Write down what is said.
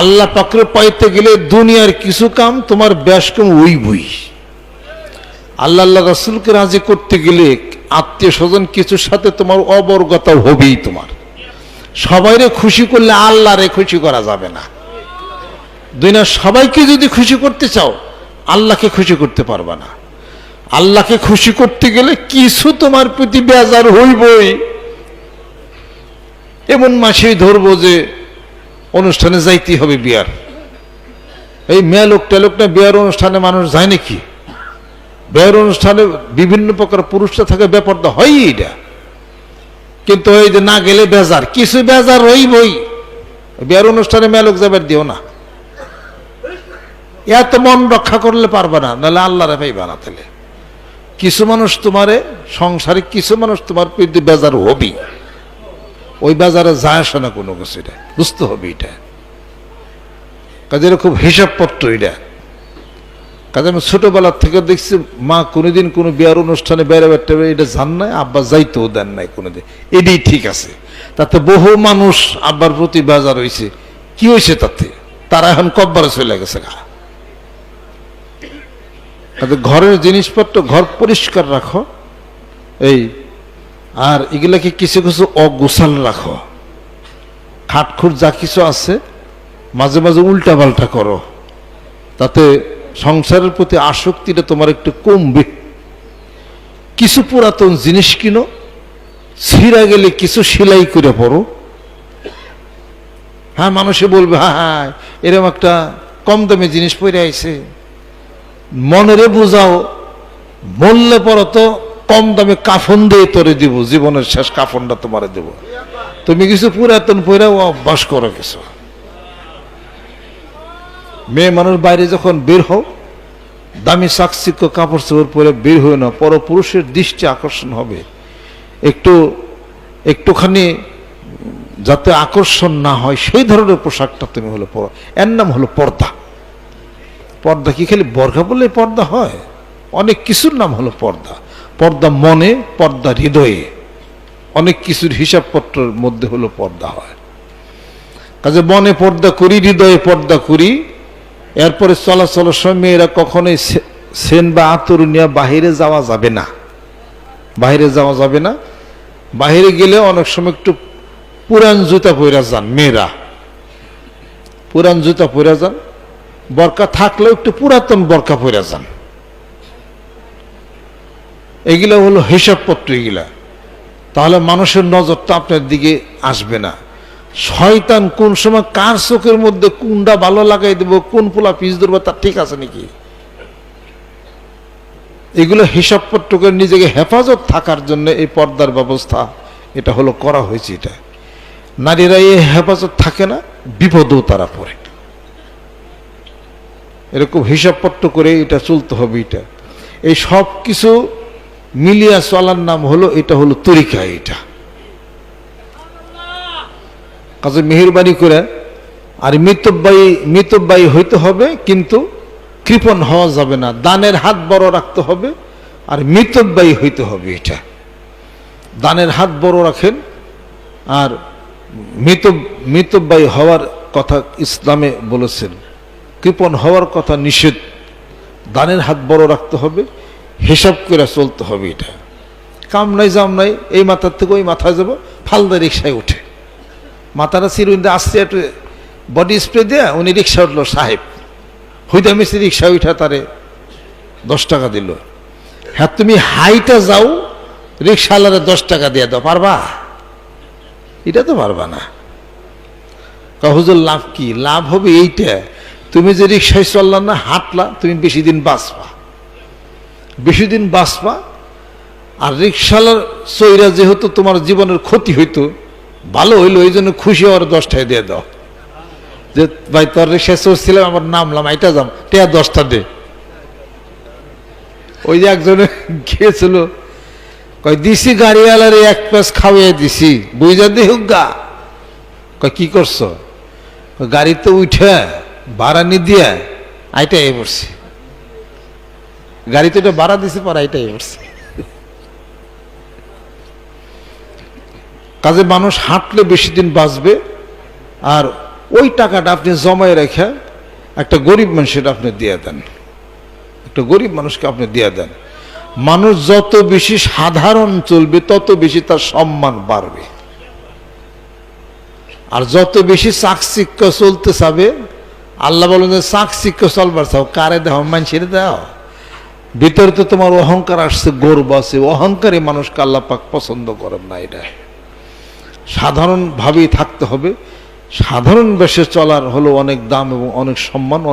আল্লাহ পাকরে পাইতে গেলে দুনিয়ার কিছু কাম তোমার ব্যাস কম ওই বই আল্লাহ আল্লাহ রাসুলকে রাজি করতে গেলে আত্মীয় স্বজন কিছুর সাথে তোমার অবর্গতা হবেই তোমার। সবাইরে খুশি করলে আল্লাহরে খুশি করা যাবে না। দুনিয়ার সবাইকে যদি খুশি করতে চাও, আল্লাহকে খুশি করতে পারবা না। আল্লাহকে খুশি করতে গেলে কিছু তোমার প্রতি বেজার হইবই। এমন মাসেই ধরবো যে অনুষ্ঠানে যাইতেই হবে বিয়ার। এই মেয়ালোক টেলোক না, বিয়ার অনুষ্ঠানে মানুষ যায় নাকি? বিয়ার অনুষ্ঠানে বিভিন্ন প্রকার পুরুষরা থাকে ব্যাপারটা হয় এটা কিন্তু ওই যে না গেলে বেজার, কিছু বেজার হইবই বিয়ার অনুষ্ঠানে মেয়ালোক যাবার দিও না। এত মন রক্ষা করলে পারবে না, নাহলে আল্লাহরে পাইবা না তাহলে। কিছু মানুষ তোমারে, সংসারে কিছু মানুষ তোমার বেজার হবি ওই বাজারে যায় আসে না কোনো কিছু এটা। বুঝতে হবে এটা। কাজে খুব হিসাবপত্র এটা। কাজে আমি ছোটবেলার থেকে দেখছি, মা কোনোদিন কোনো বিয়ার অনুষ্ঠানে বেড়ে বেড়তে এটা জান নাই, আব্বা যাইতেও দেন নাই কোনোদিন। এটাই ঠিক আছে। তাতে বহু মানুষ আব্বার প্রতি বাজার হয়েছে কি হয়েছে তাতে? তারা এখন কব্বারে চলে গেছে গা। ঘরের জিনিসপত্র ঘর পরিষ্কার রাখো। এই আর এগুলাকে কিছু কিছু অগোছাল রাখো। খাটখুট যা কিছু আছে, মাঝে মাঝে উল্টা পাল্টা করো। তাতে সংসারের প্রতি আসক্তিটা তোমার একটু কমবে। কিছু পুরাতন জিনিস কিনো, ছিঁড়া গেলে কিছু সেলাই করে পড়ো। হ্যাঁ মানুষে বলবে হ্যাঁ হ্যাঁ এরকম একটা কম দামে জিনিস পরে আইছে। মনেরে বোঝাও, বললে পরে তো কম দামে কাফন দিয়ে তোরে দিব, জীবনের শেষ কাফনটা তোমারে দেব। তুমি কিছু পুরাতন পয়রাও অভ্যাস করো কিছু। মেয়ে মানুষ বাইরে যখন বের হও, দামি চাকচিক্য কাপড় চোপড় পরে বের হয়ে না পর পুরুষের দৃষ্টি আকর্ষণ হবে। একটু, একটুখানি যাতে আকর্ষণ না হয়, সেই ধরনের পোশাকটা তুমি হলো পরো এর নাম হলো পর্দা। পর্দা কি খালি বর্গা বললে পর্দা হয়? অনেক কিছুর নাম হলো পর্দা। পর্দা মনে, পর্দা হৃদয়ে। অনেক কিছুর হিসাবপত্রের মধ্যে হলো পর্দা হয়। কাজে মনে পর্দা করি, হৃদয়ে পর্দা করি। এরপরে চলাচলের সময় মেয়েরা কখনোই সেন বা আতর নিয়ে বাহিরে যাওয়া যাবে না। বাইরে যাওয়া যাবে না। বাইরে গেলে অনেক সময় একটু পুরান জুতা পরে যান মেয়েরা। পুরান জুতা পরে যান। বরকা থাকলেও একটু পুরাতন বরকা পরে যান। এগুলা হলো হিসাবপত্র এগুলা। তাহলে মানুষের নজরটা আপনার দিকে আসবে না। শয়তান কোন সময় কার চোখের মধ্যে কোনটা ভালো লাগাই দেবো, কোন পোলা পিস ধরবো তার ঠিক আছে নাকি? এগুলো হিসাবপত্র করে নিজেকে হেফাজত থাকার জন্য এই পর্দার ব্যবস্থা এটা হলো করা হয়েছে এটা। নারীরা এই হেফাজত থাকে না, বিপদেও তারা পড়ে। এরকম হিসাবপত্র করে এটা চলতে হবে এটা। এই সব কিছু মিলিয়া চলার নাম হলো, এটা হলো তরিকা এটা। কাজে মেহরবানি করে, আর মিতব্যয়ী মিতব্যয়ী হইতে হবে, কিন্তু কৃপণ হওয়া যাবে না, দানের হাত বড় রাখতে হবে, আর মিতব্যয়ী হইতে হবে এটা। দানের হাত বড় রাখেন, আর মৃত মিতব্যয়ী হওয়ার কথা ইসলামে বলেছেন, কৃপণ হওয়ার কথা নিষেধ, দানের হাত বড় রাখতে হবে হিসাব করে চলতে হবে এটা। কাম নাই, জাম নাই, এই মাথার থেকে ওই মাথায় যাব, ফালদা রিক্সায় উঠে। মাথাটা চিরুইন্দে আসছে, একটু বডি স্প্রে দেয়া উনি রিক্সা উঠল, সাহেব। হইতে মিস্ত্রি রিক্সা উঠা তারে দশ টাকা দিল। হ্যাঁ তুমি হাইটা যাও রিক্সাওয়ালারে দশ টাকা দিয়ে দাও, পারবা? এটা তো পারবা না। হুজুর, লাভ কি? লাভ হবে এইটা। তুমি যে রিক্সায় চললা না, হাঁটলা, তুমি বেশি দিন বাঁচবা। বেশি দিন বাঁচবা। আর রিক্সাওয়ালার চৈরা যেহেতু তোমার জীবনের ক্ষতি হইতো, ভালো হইল, এই জন্য খুশি হওয়ার দশটায় দিয়ে দাও। যে, ভাই, তোর রিক্সায় চলছিলাম আমার নামলাম এটা যাম, টেয়া দশটা দে। ওই যে একজনে গিয়েছিল, কয়, দিছি গাড়িওয়ালারে এক প্যাস খাওয়াই দিছি, বুঝা দে গা। কয়, কি করছ? গাড়িতে উঠে, ভাড়া নি দিয়ে আইটাই পড়ছি গাড়িতে এটা ভাড়া দিছে পর আইটাই পড়ছি কাজে মানুষ হাঁটলে বেশি দিন বাঁচবে, আর ওই টাকাটা আপনি জমায় রেখে একটা গরিব মানুষের আপনি দিয়ে দেন। একটা গরিব মানুষকে আপনি দিয়ে দেন। মানুষ যত বেশি সাধারণ চলবে, তত বেশি তার সম্মান বাড়বে। আর যত বেশি চাকচিক্য চলতে চাবে, আল্লাহ বলেন চাকচিক্য চলবার চাও, কারে দেহ মানুষের দেও। ভিতরে তো তোমার অহংকার আসছে, গর্ব আছে, অহংকারে মানুষকে আল্লাহ পাক পছন্দ করেন না এটা। সাধারণভাবেই থাকতে হবে। সাধারণ বেশে চলার হলো অনেক দাম এবং অনেক সম্মান